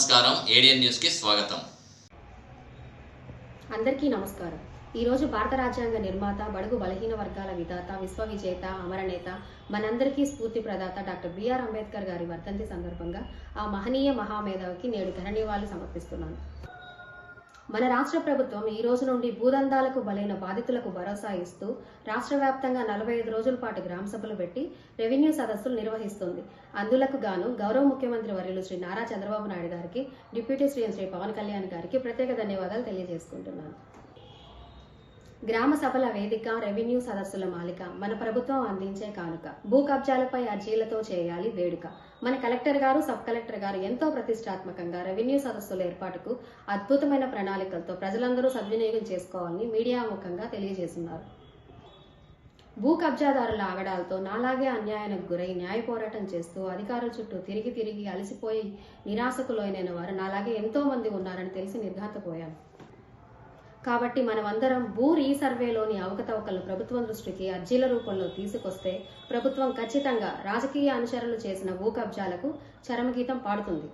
నమస్కారం. ఏడియన్ న్యూస్కి స్వాగతం. అందరికీ నమస్కారం. ఈరోజు భారత రాజ్యాంగ నిర్మాత బడుగు బలహీన వర్గాల విధాత విశ్వవిజేత అమరనేత మనందరికీ స్ఫూర్తి ప్రదాత డాక్టర్ బిఆర్ అంబేద్కర్ గారి వర్ధంతి సందర్భంగా ఆ మహనీయ మహామేధావికి నేడు ఘననివాళి సమర్పిస్తున్నాను. మన రాష్ట్ర ప్రభుత్వం ఈ రోజు నుండి భూదందాలకు బలైన బాధితులకు భరోసా ఇస్తూ రాష్ట్ర వ్యాప్తంగా నలభై ఐదు రోజుల పాటు గ్రామ సభలు పెట్టి రెవెన్యూ సదస్సులు నిర్వహిస్తుంది. అందులకు గాను గౌరవ ముఖ్యమంత్రి వర్యులు శ్రీ నారా చంద్రబాబు నాయుడు గారికి డిప్యూటీ సీఎం శ్రీ పవన్ కళ్యాణ్ గారికి ప్రత్యేక ధన్యవాదాలు తెలియజేసుకుంటున్నాను. గ్రామ సభల వేదిక రెవెన్యూ సదస్సుల మాలిక మన ప్రభుత్వం అందించే కానుక. భూ కబ్జాలపై అర్జీలతో చేయాలి వేడుక. మన కలెక్టర్ గారు సబ్ కలెక్టర్ గారు ఎంతో ప్రతిష్టాత్మకంగా రెవెన్యూ సదస్సుల ఏర్పాటుకు అద్భుతమైన ప్రణాళికలతో ప్రజలందరూ సద్వినియోగం చేసుకోవాలని మీడియా ముఖంగా తెలియజేస్తున్నారు. భూ కబ్జాదారుల ఆగడాలతో నాలాగే అన్యాయానికి గురై న్యాయ పోరాటం చేస్తూ అధికారుల చుట్టూ తిరిగి తిరిగి అలసిపోయి నిరాశకు లోనైన వారు నాలాగే ఎంతో మంది ఉన్నారని తెలిసి నిర్ఘాతపోయాను కాబట్టి మనమందరం భూ రీసర్వేలోని అవకతవకలను ప్రభుత్వం దృష్టికి అర్జీల రూపంలో తీసుకొస్తే ప్రభుత్వం ఖచ్చితంగా రాజకీయ అనుచరులు చేసిన భూ కబ్జాలకు చరమగీతం పాడుతుంది.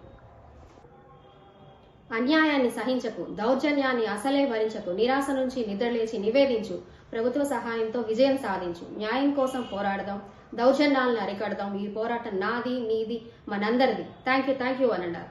అన్యాయాన్ని సహించకు దౌర్జన్యాన్ని అసలే భరించకు నిరాశ నుంచి నిద్రలేచి నివేదించు ప్రభుత్వ సహాయంతో విజయం సాధించు న్యాయం కోసం పోరాడదాం దౌర్జన్యాలను అరికడదాం ఈ పోరాటం నాది నీది మనందరిది. Thank you thank you అనండారు.